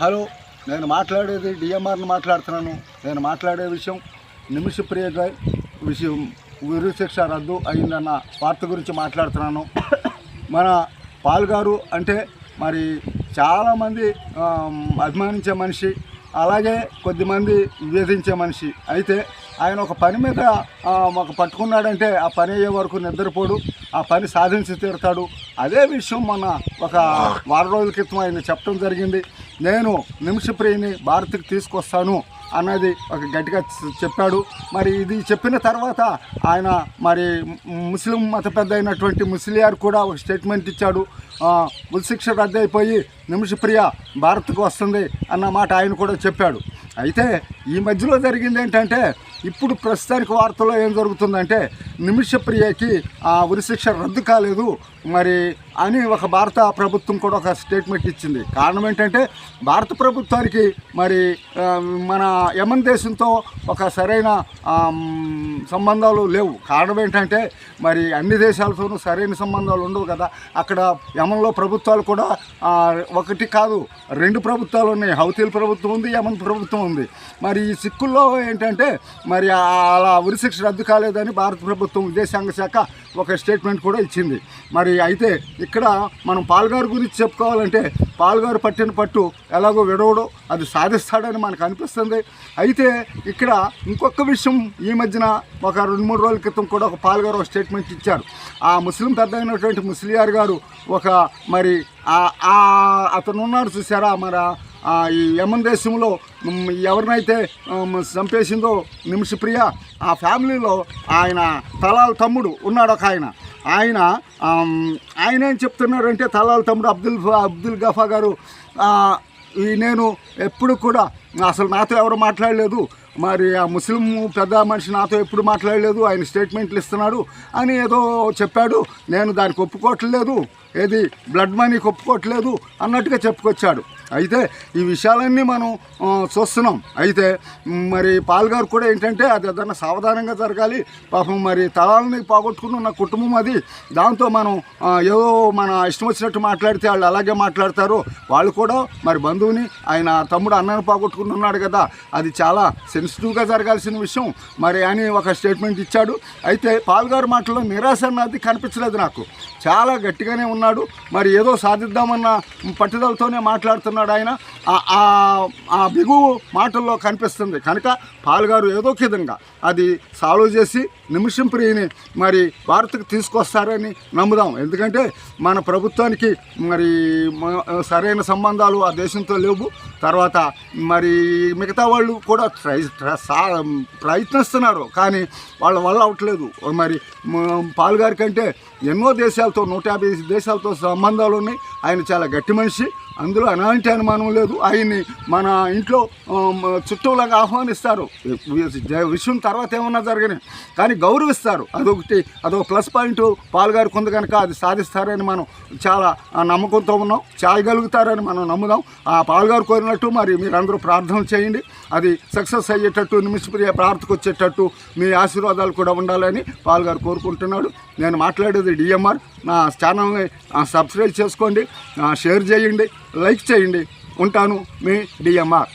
Hello నేను మాట్లాడేది డిఎంఆర్ని మాట్లాడుతున్నాను. నేను మాట్లాడే విషయం నిమిషప్రియ విషయం ఉరిశిక్ష రద్దు అయిందన్న వార్త గురించి మాట్లాడుతున్నాను. మన పాల్గారు అంటే మరి చాలామంది అభిమానించే మనిషి అలాగే కొద్దిమంది వేధించే మనిషి. అయితే ఆయన ఒక పని మీద ఒక పట్టుకున్నాడంటే ఆ పని అయ్యే వరకు నిద్రపోడు ఆ పని సాధించి తీరుతాడు. అదే విషయం మొన్న ఒక వారం రోజుల క్రితం ఆయన చెప్పడం జరిగింది. నేను నిమిషప్రియని భారత్కి తీసుకొస్తాను అన్నది ఒక గట్టిగా చెప్పాడు. మరి ఇది చెప్పిన తర్వాత ఆయన మరి ముస్లిం మత పెద్ద అయినటువంటి ముస్లియార్ కూడా ఒక స్టేట్మెంట్ ఇచ్చాడు. ఉల్శిక్ష రద్దయిపోయి రద్దు అయిపోయి నిమిషప్రియ భారత్కు వస్తుంది అన్న మాట ఆయన కూడా చెప్పాడు. అయితే ఈ మధ్యలో జరిగింది ఏంటంటే ఇప్పుడు ప్రస్తుతానికి వార్తల్లో ఏం జరుగుతుందంటే నిమిషప్రియకి ఆ ఉరిశిక్ష రద్దు కాలేదు. మరి అని ఒక భారత ప్రభుత్వం కూడా ఒక స్టేట్మెంట్ ఇచ్చింది. కారణం ఏంటంటే భారత ప్రభుత్వానికి మరి మన యమన్ దేశంతో ఒక సరైన సంబంధాలు లేవు. కారణం ఏంటంటే మరి అన్ని దేశాలతోనూ సరైన సంబంధాలు ఉండవు కదా. అక్కడ యమన్లో ప్రభుత్వాలు కూడా ఒకటి కాదు. రెండు ప్రభుత్వాలు ఉన్నాయి. హౌతీల ప్రభుత్వం ఉంది యమన్ ప్రభుత్వం ఉంది. మరి ఈ సిక్కుల్లో ఏంటంటే మరి అలా ఉరిశిక్ష రద్దు కాలేదని భారత ప్రభుత్వం విదేశాంగ శాఖ ఒక స్టేట్మెంట్ కూడా ఇచ్చింది. మరి అయితే ఇక్కడ మనం పాల్గారు గురించి చెప్పుకోవాలంటే పాల్గారు పట్టిన పట్టు ఎలాగో విడవడో అది సాధిస్తాడని మనకు అనిపిస్తుంది. అయితే ఇక్కడ ఇంకొక విషయం ఈ మధ్యన ఒక రెండు మూడు రోజుల క్రితం కూడా ఒక పాల్గారు ఒక స్టేట్మెంట్ ఇచ్చారు. ఆ ముస్లిం పెద్ద అయినటువంటి ముస్లియార్ గారు ఒక మరి ఆ- అతను ఉన్నాడు చూసారా మరి ఈ యమన్ దేశంలో ఎవరినైతే చంపేసిందో నిమిషప్రియ ఆ ఫ్యామిలీలో ఆయన తలాల తమ్ముడు ఉన్నాడు ఒక ఆయన. ఆయన ఆయన ఏం చెప్తున్నారంటే తలాల తమ్ముడు అబ్దుల్ అబ్దుల్ గఫా గారు ఈ నేను ఎప్పుడు కూడా అసలు నాతో ఎవరు మాట్లాడలేదు. మరి ఆ ముస్లిం పెద్ద మనిషి నాతో ఎప్పుడు మాట్లాడలేదు ఆయన స్టేట్మెంట్లు ఇస్తున్నాడు అని ఏదో చెప్పాడు. నేను దానికి ఒప్పుకోవట్లేదు ఏది బ్లడ్ మనీకి ఒప్పుకోవట్లేదు అన్నట్టుగా చెప్పుకొచ్చాడు. అయితే ఈ విషయాలన్నీ మనం చూస్తున్నాం. అయితే మరి పాల్గారు కూడా ఏంటంటే అది ఏదన్నా సావధానంగా జరగాలి. పాపం మరి తలాలని పోగొట్టుకున్న కుటుంబం అది. దాంతో మనం ఏదో మన ఇష్టం వచ్చినట్టు మాట్లాడితే వాళ్ళు అలాగే మాట్లాడతారు. వాళ్ళు కూడా మరి బంధువుని ఆయన తమ్ముడు అన్నను పోగొట్టుకుని ఉన్నాడు కదా. అది చాలా సెన్సిటివ్గా జరగాల్సిన విషయం. మరి అని ఒక స్టేట్మెంట్ ఇచ్చాడు. అయితే పాల్గారు మాటలో నిరాశ అన్నది కనిపించలేదు నాకు. చాలా గట్టిగానే ఉన్నాడు. మరి ఏదో సాధిద్దామన్న పట్టుదలతోనే మాట్లాడుతున్నాడు ఆయన. ఆ- ఆ- బిగువు మాటల్లో కనిపిస్తుంది. కనుక పాల్గారు ఏదో ఒక విధంగా అది సాల్వ్ చేసి నిమిషం ప్రియని మరి భారత్కు తీసుకొస్తారని నమ్ముదాం. ఎందుకంటే మన ప్రభుత్వానికి మరి సరైన సంబంధాలు ఆ దేశంతో లేవు. తర్వాత మరి మిగతా వాళ్ళు కూడా ట్రై ప్రయత్నిస్తున్నారు. కానీ వాళ్ళ వల్ల అవట్లేదు మరి మ- పాల్గారి కంటే ఎన్నో దేశాలతో నూట యాభై దేశాలతో సంబంధాలు ఉన్నాయి ఆయన చాలా గట్టి మనిషి. అందులో ఎలాంటి అనుమానం లేదు. ఆయన్ని మన ఇంట్లో చుట్టూలాగా ఆహ్వానిస్తారు. విషయం తర్వాత ఏమన్నా జరగని కానీ గౌరవిస్తారు. అదొకటి అదొక ప్లస్ పాయింట్. పాల్గారు కొంత కనుక అది సాధిస్తారని మనం చాలా నమ్మకంతో ఉన్నాం. చేయగలుగుతారని మనం నమ్ముదాం. ఆ పాల్గారు కోరినట్టు మరి మీరందరూ ప్రార్థన చేయండి. అది సక్సెస్ అయ్యేటట్టు నిమిషప్రియ ప్రార్థకు వచ్చేటట్టు మీ ఆశీర్వాదాలు కూడా ఉండాలని పాల్గారు కోరుకుంటున్నాడు. నేను మాట్లాడేది డిఎంఆర్. నా ఛానల్ని సబ్స్క్రైబ్ చేసుకోండి షేర్ చేయండి లైక్ చేయండి. ఉంటాను మీ డిఎంఆర్.